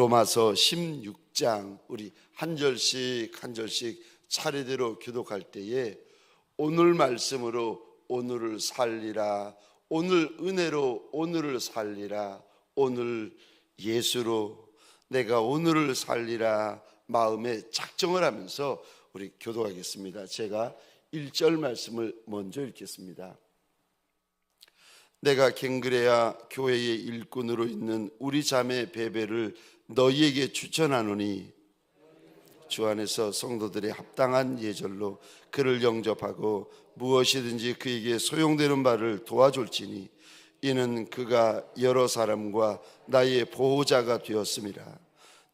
로마서 16장 우리 한 절씩 한 절씩 차례대로 교독할 때에 오늘 말씀으로 오늘을 살리라 오늘 은혜로 오늘을 살리라 오늘 예수로 내가 오늘을 살리라 마음에 작정을 하면서 우리 교독하겠습니다. 제가 1절 말씀을 먼저 읽겠습니다. 내가 갱그레야 교회의 일꾼으로 있는 우리 자매 베베를 너희에게 추천하노니 주 안에서 성도들의 합당한 예절로 그를 영접하고 무엇이든지 그에게 소용되는 바를 도와줄지니 이는 그가 여러 사람과 나의 보호자가 되었음이라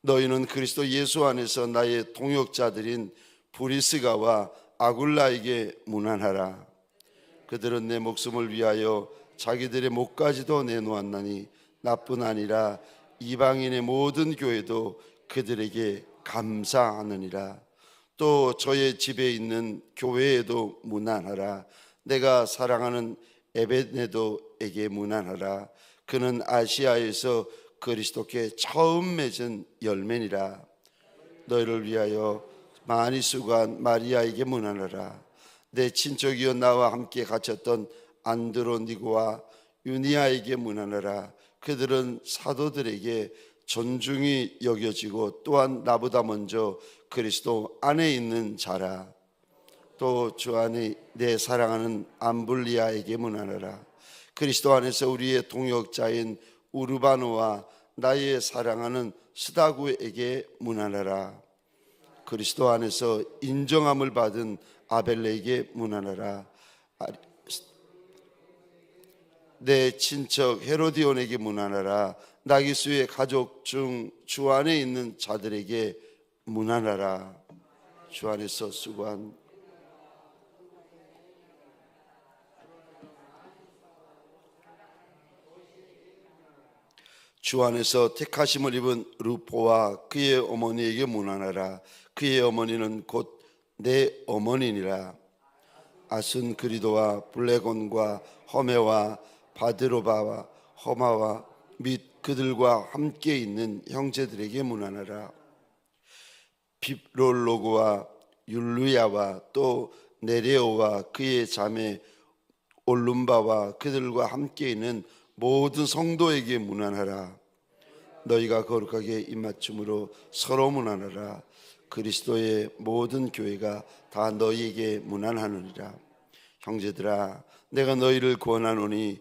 너희는 그리스도 예수 안에서 나의 동역자들인 브리스가와 아굴라에게 문안하라. 그들은 내 목숨을 위하여 자기들의 목까지도 내놓았나니 나뿐 아니라 이방인의 모든 교회도 그들에게 감사하느니라. 또 저의 집에 있는 교회에도 문안하라. 내가 사랑하는 에베네도에게 문안하라. 그는 아시아에서 그리스도께 처음 맺은 열매니라. 너희를 위하여 많이 수고한 마리아에게 문안하라. 내 친척이여 나와 함께 갇혔던 안드로니고와 유니아에게 문안하라. 그들은 사도들에게 존중이 여겨지고 또한 나보다 먼저 그리스도 안에 있는 자라. 또 주 안에 내 사랑하는 암블리아에게 문안하라. 그리스도 안에서 우리의 동역자인 우르바노와 나의 사랑하는 스다구에게 문안하라. 그리스도 안에서 인정함을 받은 아벨레에게 문안하라. 내 친척 헤로디온에게 문안하라. 나기수의 가족 중 주 안에 있는 자들에게 문안하라. 주 안에서 수고한 주 안에서 택하심을 입은 루포와 그의 어머니에게 문안하라. 그의 어머니는 곧 내 어머니니라. 아순 그리도와 블레곤과 허메와 바드로바와 허마와 및 그들과 함께 있는 형제들에게 문안하라. 비롤로그와 율루야와 또 네레오와 그의 자매 올룸바와 그들과 함께 있는 모든 성도에게 문안하라. 너희가 거룩하게 입맞춤으로 서로 문안하라. 그리스도의 모든 교회가 다 너희에게 문안하느니라. 형제들아, 내가 너희를 구원하노니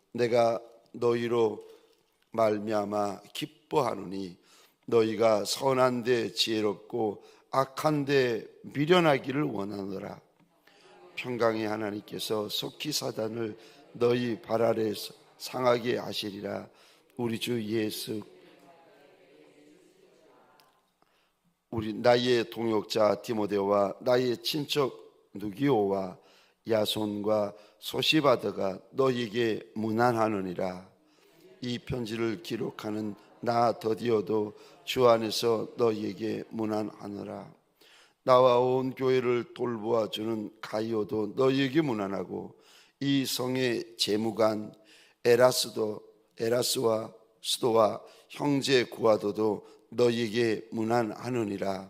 내가 너희로 말미암아 기뻐하노니 너희가 선한 데 지혜롭고 악한 데 미련하기를 원하노라. 평강의 하나님께서 속히 사단을 너희 발 아래 상하게 하시리라. 우리 주 예수. 우리 나의 동역자 디모데와 나의 친척 누기오와 야손과 소시바드가 너희에게 무난하느니라. 이 편지를 기록하는 나 더디어도 주 안에서 너희에게 무난하노라. 나와 온 교회를 돌보아 주는 가이오도 너희에게 무난하고 이 성의 재무관 에라스도 에라스와 수도와 형제 구하도도 너희에게 무난하느니라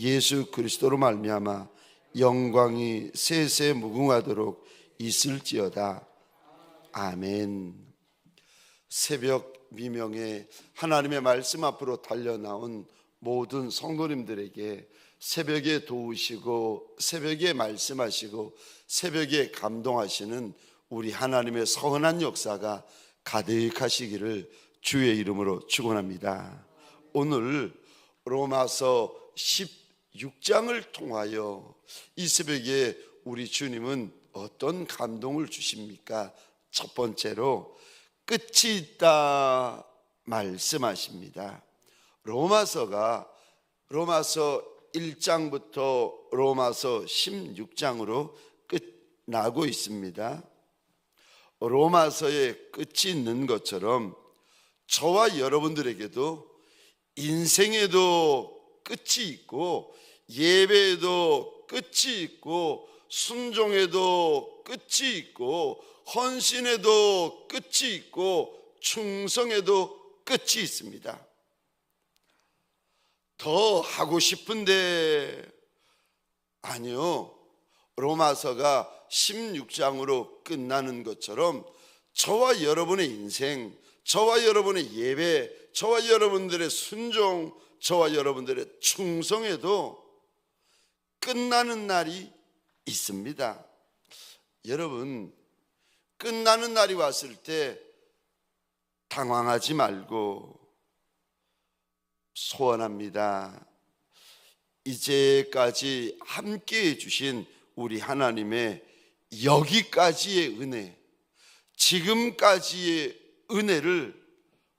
예수 그리스도로 말미암아 영광이 세세 무궁하도록 있을지어다. 아멘. 새벽 미명에 하나님의 말씀 앞으로 달려 나온 모든 성도님들에게 새벽에 도우시고 새벽에 말씀하시고 새벽에 감동하시는 우리 하나님의 선한 역사가 가득하시기를 주의 이름으로 축원합니다. 오늘 로마서 16장을 통하여 이 새벽에 우리 주님은 어떤 감동을 주십니까? 첫 번째로 끝이 있다 말씀하십니다. 로마서가 로마서 1장부터 로마서 16장으로 끝나고 있습니다. 로마서에 끝이 있는 것처럼 저와 여러분들에게도 인생에도 끝이 있고 예배에도 끝이 있고 순종에도 끝이 있고 헌신에도 끝이 있고 충성에도 끝이 있습니다. 더 하고 싶은데 아니요. 로마서가 16장으로 끝나는 것처럼 저와 여러분의 인생, 저와 여러분의 예배, 저와 여러분들의 순종, 저와 여러분들의 충성에도 끝나는 날이 있습니다. 여러분, 끝나는 날이 왔을 때 당황하지 말고 소원합니다. 이제까지 함께 해주신 우리 하나님의 여기까지의 은혜, 지금까지의 은혜를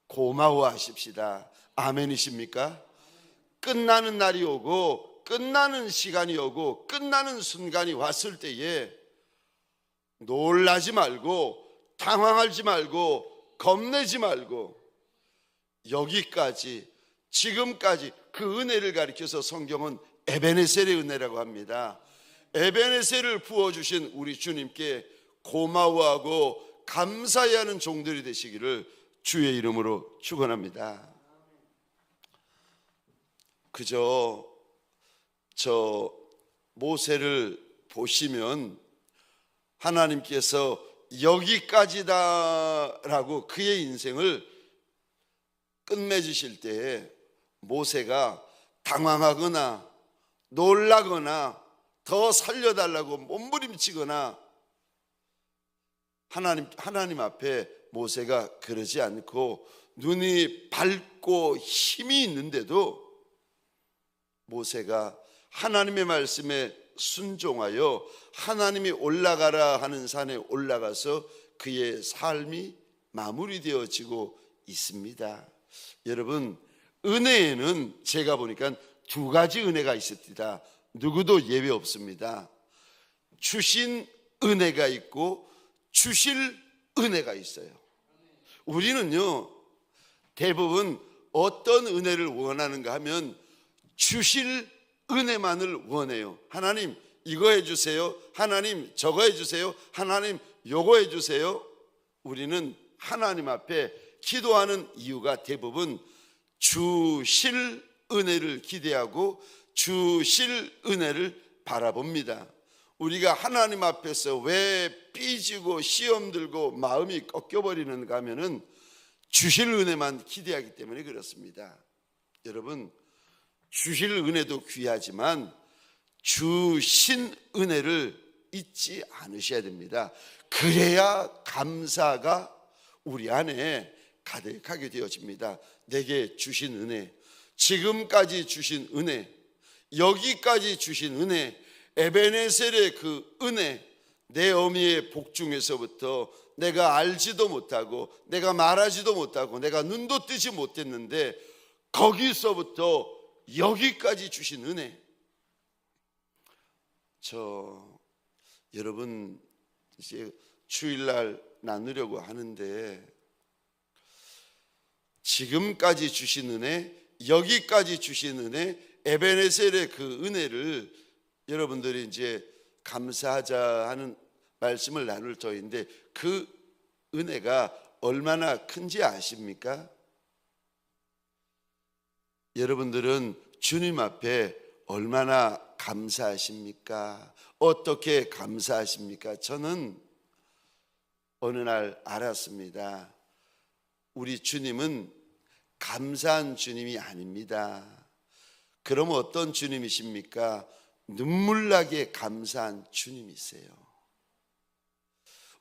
고마워하십시다. 아멘이십니까? 끝나는 날이 오고, 끝나는 시간이 오고, 끝나는 순간이 왔을 때에 놀라지 말고, 당황하지 말고, 겁내지 말고, 여기까지, 지금까지 그 은혜를 가리켜서 성경은 에베네셀의 은혜라고 합니다. 에베네셀을 부어주신 우리 주님께 고마워하고 감사해야 하는 종들이 되시기를 주의 이름으로 축원합니다. 그저 저 모세를 보시면 하나님께서 여기까지다라고 그의 인생을 끝맺으실 때에 모세가 당황하거나 놀라거나 더 살려달라고 몸부림치거나 하나님 하나님 앞에 모세가 그러지 않고 눈이 밝고 힘이 있는데도 모세가 하나님의 말씀에 순종하여 하나님이 올라가라 하는 산에 올라가서 그의 삶이 마무리되어지고 있습니다. 여러분 은혜에는 제가 보니까 두 가지 은혜가 있습니다. 누구도 예외 없습니다. 주신 은혜가 있고 주실 은혜가 있어요. 우리는요, 대부분 어떤 은혜를 원하는가 하면 주실 은혜만을 원해요. 하나님, 이거 해주세요. 하나님, 저거 해주세요. 하나님, 요거 해주세요. 우리는 하나님 앞에 기도하는 이유가 대부분 주실 은혜를 기대하고 주실 은혜를 바라봅니다. 우리가 하나님 앞에서 왜 삐지고 시험 들고 마음이 꺾여버리는가 하면은 주실 은혜만 기대하기 때문에 그렇습니다. 여러분, 주실 은혜도 귀하지만 주신 은혜를 잊지 않으셔야 됩니다. 그래야 감사가 우리 안에 가득하게 되어집니다. 내게 주신 은혜, 지금까지 주신 은혜, 여기까지 주신 은혜, 에베네셀의 그 은혜, 내 어미의 복 중에서부터 내가 알지도 못하고 내가 말하지도 못하고 내가 눈도 뜨지 못했는데 거기서부터 여기까지 주신 은혜. 저 여러분 이제 주일날 나누려고 하는데 지금까지 주신 은혜, 여기까지 주신 은혜, 에베네셀의 그 은혜를 여러분들이 이제 감사하자 하는 말씀을 나눌 터인데 그 은혜가 얼마나 큰지 아십니까? 여러분들은 주님 앞에 얼마나 감사하십니까? 어떻게 감사하십니까? 저는 어느 날 알았습니다. 우리 주님은 감사한 주님이 아닙니다. 그럼 어떤 주님이십니까? 눈물나게 감사한 주님이세요.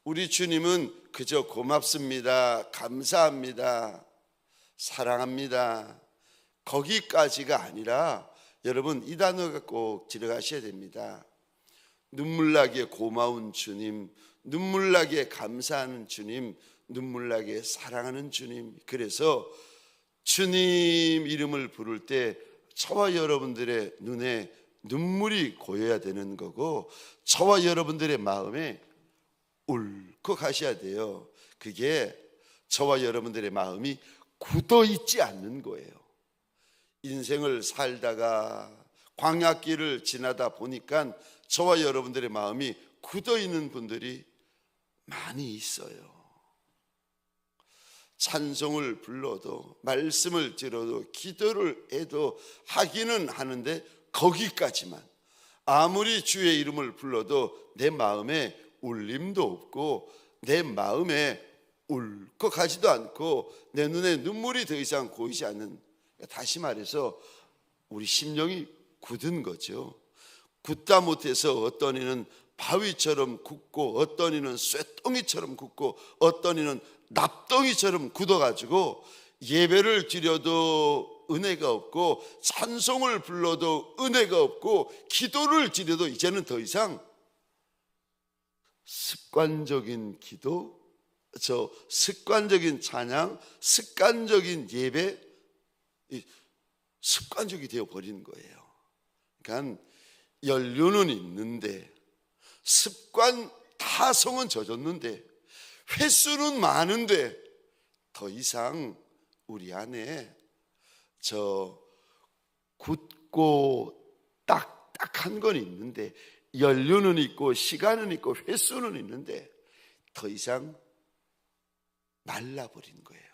우리 주님은 그저 고맙습니다. 감사합니다. 사랑합니다. 거기까지가 아니라 여러분 이 단어가 꼭 들어가셔야 됩니다. 눈물나게 고마운 주님, 눈물나게 감사하는 주님, 눈물나게 사랑하는 주님. 그래서 주님 이름을 부를 때 저와 여러분들의 눈에 눈물이 고여야 되는 거고 저와 여러분들의 마음에 울컥하셔야 돼요. 그게 저와 여러분들의 마음이 굳어 있지 않는 거예요. 인생을 살다가 광야길을 지나다 보니까 저와 여러분들의 마음이 굳어 있는 분들이 많이 있어요. 찬송을 불러도 말씀을 들어도 기도를 해도 하기는 하는데 거기까지만 아무리 주의 이름을 불러도 내 마음에 울림도 없고 내 마음에 울컥하지도 않고 내 눈에 눈물이 더 이상 고이지 않는 다시 말해서 우리 심령이 굳은 거죠. 굳다 못해서 어떤 이는 바위처럼 굳고 어떤 이는 쇠덩이처럼 굳고 어떤 이는 납덩이처럼 굳어가지고 예배를 드려도 은혜가 없고 찬송을 불러도 은혜가 없고 기도를 드려도 이제는 더 이상 습관적인 기도, 저 습관적인 찬양, 습관적인 예배, 습관적이 되어 버리는 거예요. 그러니까 연륜은 있는데 습관 타성은 젖었는데 횟수는 많은데 더 이상 우리 안에 저 굳고 딱딱한 건 있는데 연륜은 있고 시간은 있고 횟수는 있는데 더 이상 말라버린 거예요.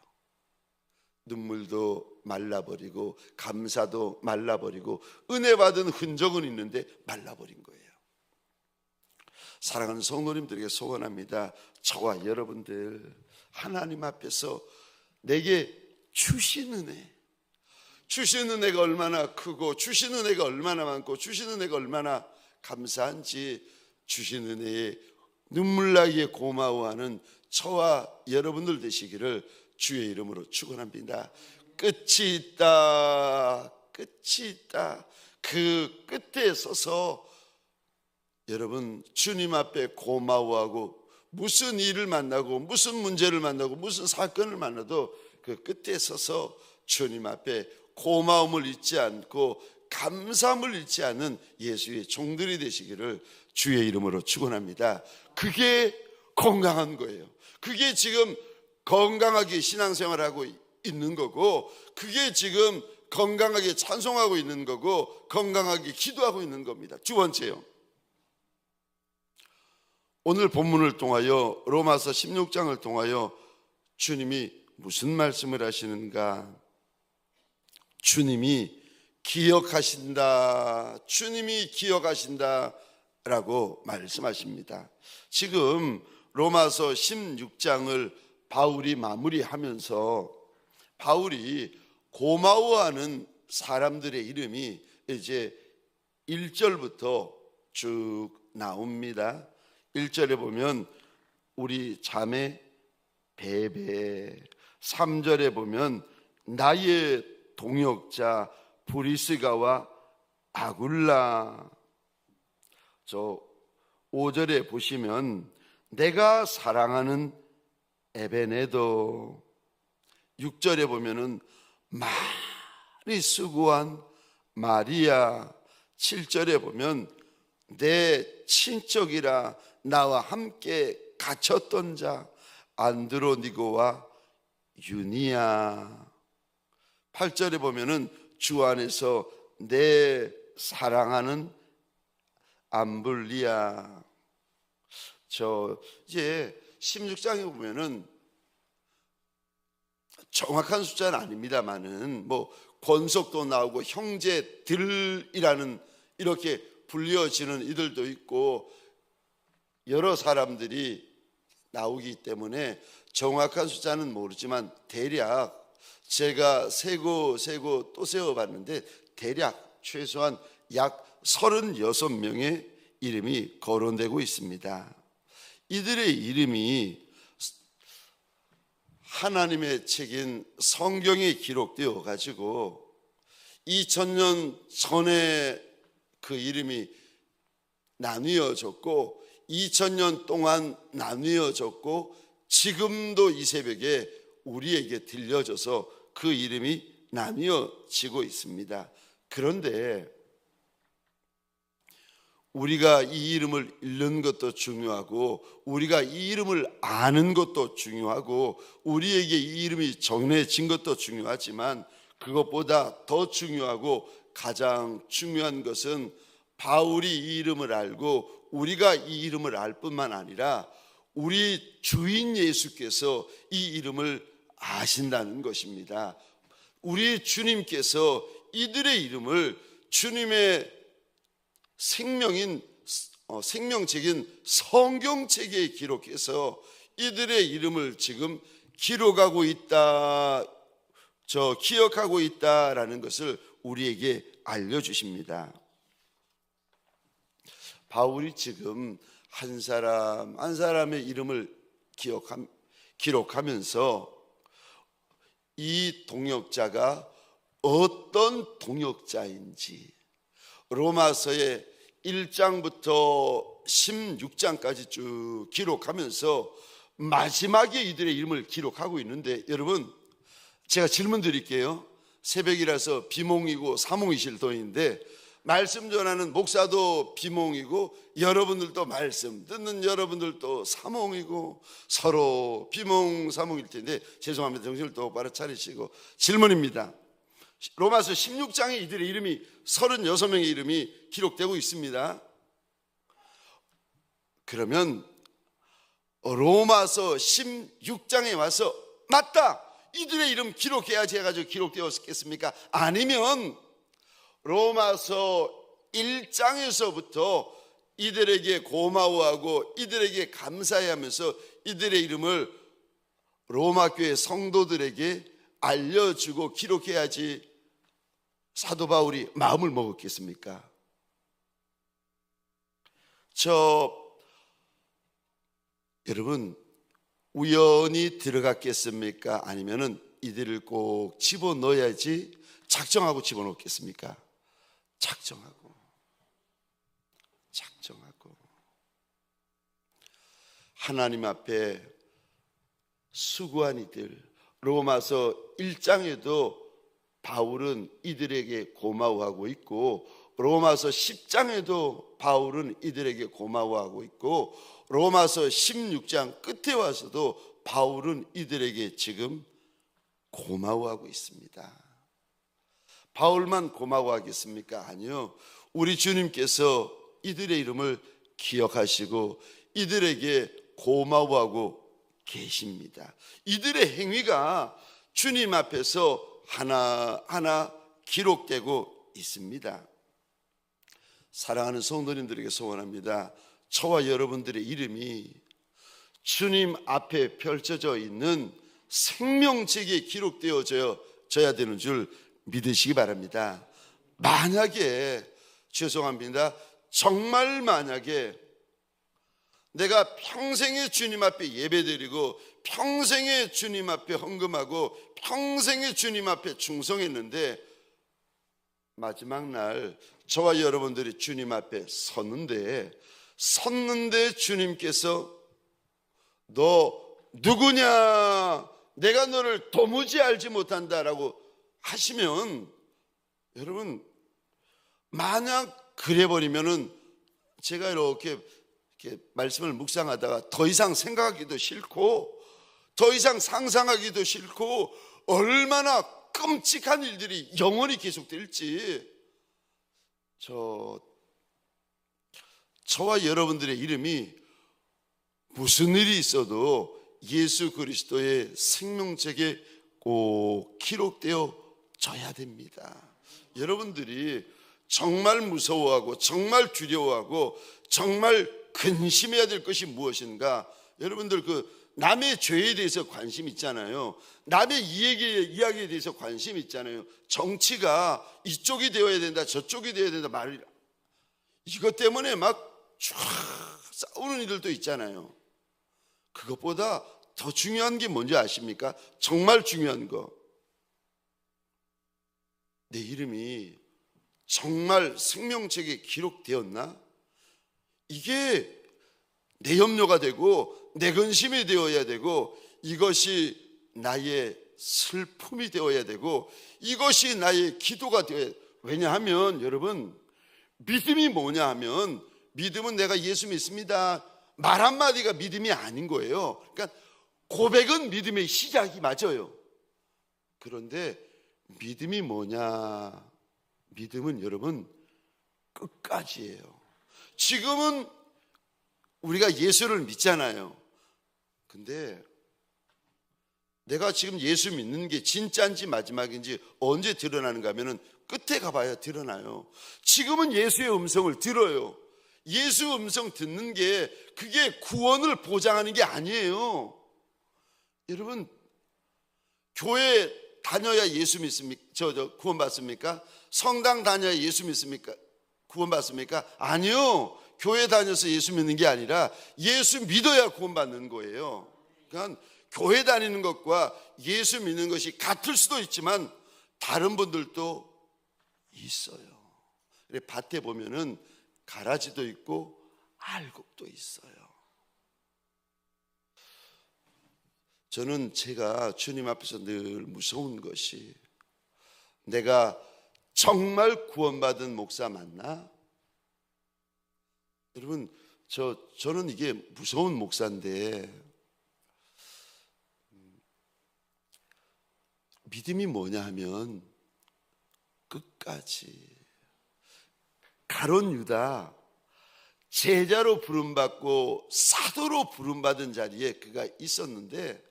눈물도 말라버리고 감사도 말라버리고 은혜 받은 흔적은 있는데 말라버린 거예요. 사랑하는 성도님들에게 소원합니다. 저와 여러분들 하나님 앞에서 내게 주시는 애 주시는 은혜가 얼마나 크고 주시는 은혜가 얼마나 많고 주시는 은혜가 얼마나 감사한지 주시는 은혜에 눈물나게 고마워하는 저와 여러분들 되시기를 주의 이름으로 축원합니다. 끝이 있다. 끝이 있다. 그 끝에 서서 여러분 주님 앞에 고마워하고 무슨 일을 만나고 무슨 문제를 만나고 무슨 사건을 만나도 그 끝에 서서 주님 앞에 고마움을 잊지 않고 감사함을 잃지 않는 예수의 종들이 되시기를 주의 이름으로 축원합니다. 그게 건강한 거예요. 그게 지금 건강하게 신앙생활하고 있는 거고 그게 지금 건강하게 찬송하고 있는 거고 건강하게 기도하고 있는 겁니다. 두 번째요. 오늘 본문을 통하여 로마서 16장을 통하여 주님이 무슨 말씀을 하시는가? 주님이 기억하신다. 주님이 기억하신다. 라고 말씀하십니다. 지금 로마서 16장을 바울이 마무리하면서 바울이 고마워하는 사람들의 이름이 이제 1절부터 쭉 나옵니다. 1절에 보면 우리 자매 베베 3절에 보면 나의 동역자 브리스가와 아굴라 저 5절에 보시면 내가 사랑하는 에베네도 6절에 보면은 많이 수고한 마리아 7절에 보면 내 친척이라 나와 함께 갇혔던 자 안드로니고와 유니아. 8절에 보면은 주 안에서 내 사랑하는 암블리아. 저 이제 16장에 보면은 정확한 숫자는 아닙니다만은 뭐 권속도 나오고 형제들이라는 이렇게 불려지는 이들도 있고 여러 사람들이 나오기 때문에 정확한 숫자는 모르지만 대략 제가 세고 세고 또 세어봤는데 대략 최소한 약 36명의 이름이 거론되고 있습니다. 이들의 이름이 하나님의 책인 성경에 기록되어 가지고 2000년 전에 그 이름이 나뉘어졌고 2000년 동안 나뉘어졌고 지금도 이 새벽에 우리에게 들려져서 그 이름이 나뉘어지고 있습니다. 그런데 우리가 이 이름을 읽는 것도 중요하고 우리가 이 이름을 아는 것도 중요하고 우리에게 이 이름이 정해진 것도 중요하지만 그것보다 더 중요하고 가장 중요한 것은 바울이 이 이름을 알고 우리가 이 이름을 알 뿐만 아니라 우리 주인 예수께서 이 이름을 아신다는 것입니다. 우리 주님께서 이들의 이름을 주님의 생명인 어, 생명책인 성경책에 기록해서 이들의 이름을 지금 기록하고 있다, 저 기억하고 있다라는 것을 우리에게 알려주십니다. 바울이 지금 한 사람 한 사람의 이름을 기억함, 기록하면서 이 동역자가 어떤 동역자인지 로마서의 1장부터 16장까지 쭉 기록하면서 마지막에 이들의 이름을 기록하고 있는데 여러분 제가 질문 드릴게요. 새벽이라서 비몽이고 사몽이실 도인데 말씀 전하는 목사도 비몽이고 여러분들도 말씀 듣는 여러분들도 사몽이고 서로 비몽 사몽일 텐데 죄송합니다. 정신을 똑바로 차리시고 질문입니다. 로마서 16장에 이들의 이름이 36명의 이름이 기록되고 있습니다. 그러면 로마서 16장에 와서 맞다. 이들의 이름 기록해야지 해가지고 기록되었겠습니까? 아니면 로마서 1장에서부터 이들에게 고마워하고 이들에게 감사해 하면서 이들의 이름을 로마 교회 성도들에게 알려주고 기록해야지 사도 바울이 마음을 먹었겠습니까? 저 여러분 우연히 들어갔겠습니까? 아니면은 이들을 꼭 집어 넣어야지 작정하고 집어 넣겠습니까? 작정하고 작정하고 하나님 앞에 수고한 이들 로마서 1장에도 바울은 이들에게 고마워하고 있고 로마서 10장에도 바울은 이들에게 고마워하고 있고 로마서 16장 끝에 와서도 바울은 이들에게 지금 고마워하고 있습니다. 바울만 고마워하겠습니까? 아니요. 우리 주님께서 이들의 이름을 기억하시고 이들에게 고마워하고 계십니다. 이들의 행위가 주님 앞에서 하나하나 기록되고 있습니다. 사랑하는 성도님들에게 소원합니다. 저와 여러분들의 이름이 주님 앞에 펼쳐져 있는 생명책에 기록되어져야 되는 줄 믿으시기 바랍니다. 만약에 죄송합니다. 정말 만약에 내가 평생에 주님 앞에 예배드리고 평생에 주님 앞에 헌금하고 평생에 주님 앞에 충성했는데 마지막 날 저와 여러분들이 주님 앞에 섰는데 섰는데 주님께서 너 누구냐? 내가 너를 도무지 알지 못한다라고 하시면 여러분 만약 그래 버리면은 제가 이렇게, 말씀을 묵상하다가 더 이상 생각하기도 싫고 더 이상 상상하기도 싫고 얼마나 끔찍한 일들이 영원히 계속될지 저 저와 여러분들의 이름이 무슨 일이 있어도 예수 그리스도의 생명책에 꼭 기록되어 져야 됩니다. 여러분들이 정말 무서워하고 정말 두려워하고 정말 근심해야 될 것이 무엇인가? 여러분들 그 남의 죄에 대해서 관심 있잖아요. 남의 이야기에, 이야기에 대해서 관심 있잖아요. 정치가 이쪽이 되어야 된다, 저쪽이 되어야 된다 말이 이것 때문에 막 쫙 싸우는 이들도 있잖아요. 그것보다 더 중요한 게 뭔지 아십니까? 정말 중요한 거. 내 이름이 정말 생명책에 기록되었나? 이게 내 염려가 되고 내 근심이 되어야 되고 이것이 나의 슬픔이 되어야 되고 이것이 나의 기도가 되어야 왜냐하면 여러분 믿음이 뭐냐 하면 믿음은 내가 예수 믿습니다. 말 한마디가 믿음이 아닌 거예요. 그러니까 고백은 믿음의 시작이 맞아요. 그런데 믿음이 뭐냐 믿음은 여러분 끝까지예요 지금은 우리가 예수를 믿잖아요. 근데 내가 지금 예수 믿는 게 진짜인지 마지막인지 언제 드러나는가 하면은 끝에 가봐야 드러나요. 지금은 예수의 음성을 들어요. 예수 음성 듣는 게 그게 구원을 보장하는 게 아니에요. 여러분, 교회 다녀야 예수 믿습니까? 저, 저, 구원 받습니까? 성당 다녀야 예수 믿습니까? 구원 받습니까? 아니요. 교회 다녀서 예수 믿는 게 아니라 예수 믿어야 구원받는 거예요. 그러니까 교회 다니는 것과 예수 믿는 것이 같을 수도 있지만 다른 분들도 있어요. 밭에 보면은 가라지도 있고 알곡도 있어요. 저는 제가 주님 앞에서 늘 무서운 것이 내가 정말 구원받은 목사 맞나? 여러분 저 저는 이게 무서운 목사인데 음, 믿음이 뭐냐 하면 끝까지 가론 유다 제자로 부름받고 사도로 부름받은 자리에 그가 있었는데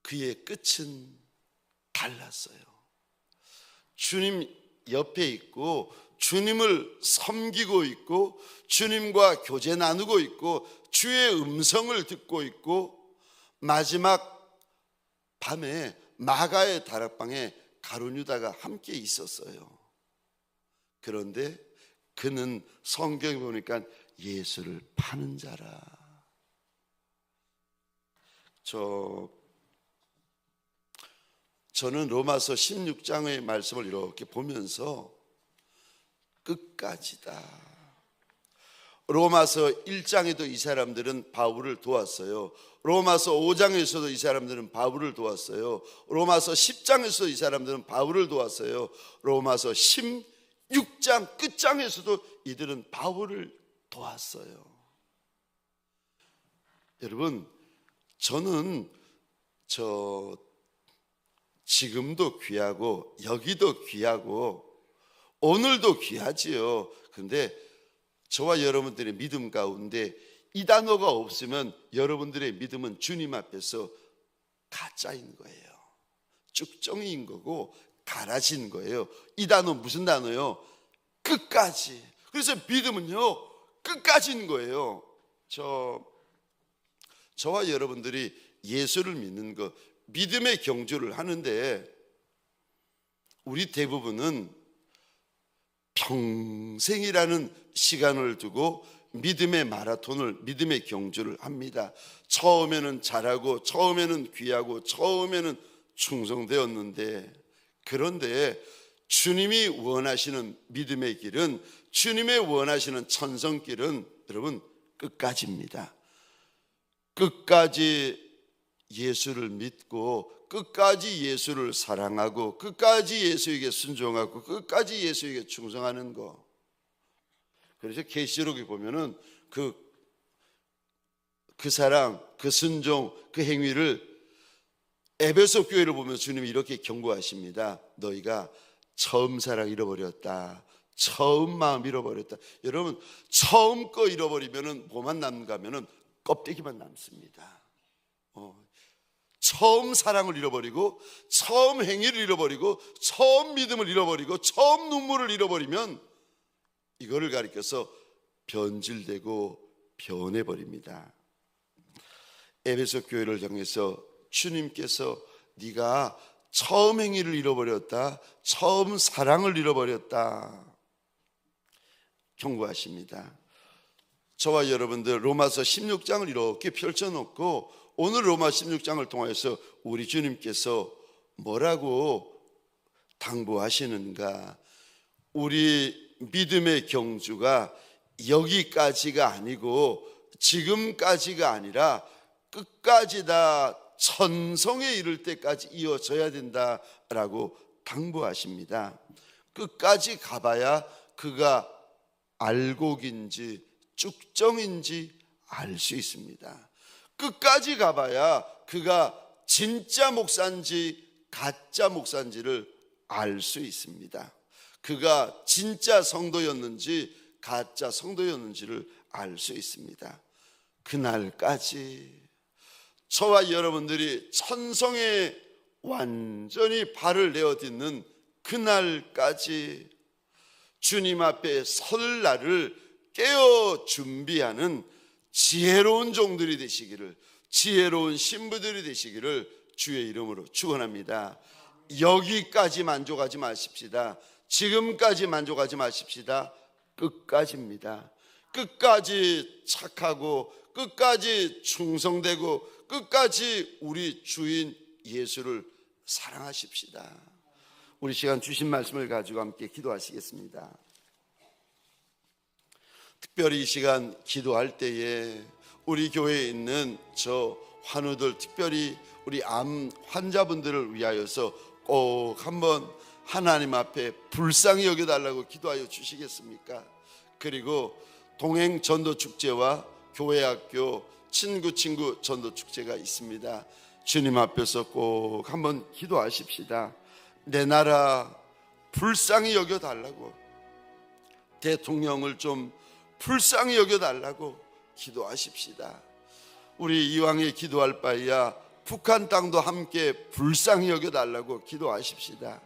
그의 끝은 달랐어요. 주님 옆에 있고 주님을 섬기고 있고 주님과 교제 나누고 있고 주의 음성을 듣고 있고 마지막 밤에 마가의 다락방에 가룟유다가 함께 있었어요. 그런데 그는 성경에 보니까 예수를 파는 자라. 저 저는 로마서 16장의 말씀을 이렇게 보면서 끝까지다. 로마서 1장에도 이 사람들은 바울을 도왔어요. 로마서 5장에서도 이 사람들은 바울을 도왔어요. 로마서 10장에서도 이 사람들은 바울을 도왔어요. 로마서 16장 끝장에서도 이들은 바울을 도왔어요. 여러분, 저는 저 지금도 귀하고 여기도 귀하고 오늘도 귀하지요. 근데 저와 여러분들의 믿음 가운데 이 단어가 없으면 여러분들의 믿음은 주님 앞에서 가짜인 거예요. 쭉정이인 거고 가라진 거예요. 이 단어 무슨 단어요? 끝까지. 그래서 믿음은요, 끝까지인 거예요. 저, 저와 여러분들이 예수를 믿는 거, 믿음의 경주를 하는데, 우리 대부분은 평생이라는 시간을 두고 믿음의 마라톤을 믿음의 경주를 합니다. 처음에는 잘하고 처음에는 귀하고 처음에는 충성되었는데 그런데 주님이 원하시는 믿음의 길은 주님의 원하시는 천성길은 여러분 끝까지입니다. 끝까지 예수를 믿고 끝까지 예수를 사랑하고 끝까지 예수에게 순종하고 끝까지 예수에게 충성하는 거. 그래서 계시록에 보면은 그, 그 사랑, 그 순종, 그 행위를 에베소 교회를 보면 주님이 이렇게 경고하십니다. 너희가 처음 사랑 잃어버렸다. 처음 마음 잃어버렸다. 여러분, 처음 거 잃어버리면은 뭐만 남는가 하면은 껍데기만 남습니다. 어, 처음 사랑을 잃어버리고 처음 행위를 잃어버리고 처음 믿음을 잃어버리고 처음 눈물을 잃어버리면 이거를 가리켜서 변질되고 변해버립니다. 에베소 교회를 향해서 주님께서 네가 처음 행위를 잃어버렸다. 처음 사랑을 잃어버렸다. 경고하십니다. 저와 여러분들 로마서 16장을 이렇게 펼쳐놓고 오늘 로마 16장을 통해서 우리 주님께서 뭐라고 당부하시는가? 우리 믿음의 경주가 여기까지가 아니고 지금까지가 아니라 끝까지 다 천성에 이를 때까지 이어져야 된다라고 당부하십니다. 끝까지 가봐야 그가 알곡인지 쭉정인지 알 수 있습니다. 끝까지 가봐야 그가 진짜 목사인지 가짜 목사인지를 알 수 있습니다. 그가 진짜 성도였는지 가짜 성도였는지를 알 수 있습니다. 그날까지 저와 여러분들이 천성에 완전히 발을 내어 딛는 그날까지 주님 앞에 설 날을 깨어 준비하는 지혜로운 종들이 되시기를 지혜로운 신부들이 되시기를 주의 이름으로 축원합니다. 여기까지 만족하지 마십시다. 지금까지 만족하지 마십시다. 끝까지입니다. 끝까지 착하고 끝까지 충성되고 끝까지 우리 주인 예수를 사랑하십시다. 우리 시간 주신 말씀을 가지고 함께 기도하시겠습니다. 특별히 이 시간 기도할 때에 우리 교회에 있는 저 환우들 특별히 우리 암 환자분들을 위하여서 꼭 한번 하나님 앞에 불쌍히 여겨달라고 기도하여 주시겠습니까? 그리고 동행 전도 축제와 교회 학교 친구 친구 전도 축제가 있습니다. 주님 앞에서 꼭 한번 기도하십시다. 내 나라 불쌍히 여겨 달라고 대통령을 좀 불쌍히 여겨 달라고 기도하십시다. 우리 이왕에 기도할 바에야 북한 땅도 함께 불쌍히 여겨 달라고 기도하십시다.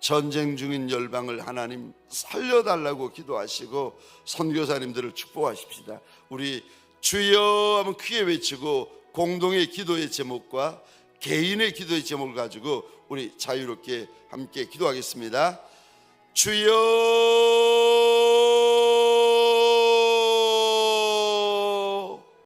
전쟁 중인 열방을 하나님 살려 달라고 기도하시고 선교사님들을 축복하십시다. 우리 주여 하면 크게 외치고 공동의 기도의 제목과 개인의 기도의 제목을 가지고 우리 자유롭게 함께 기도하겠습니다. 주여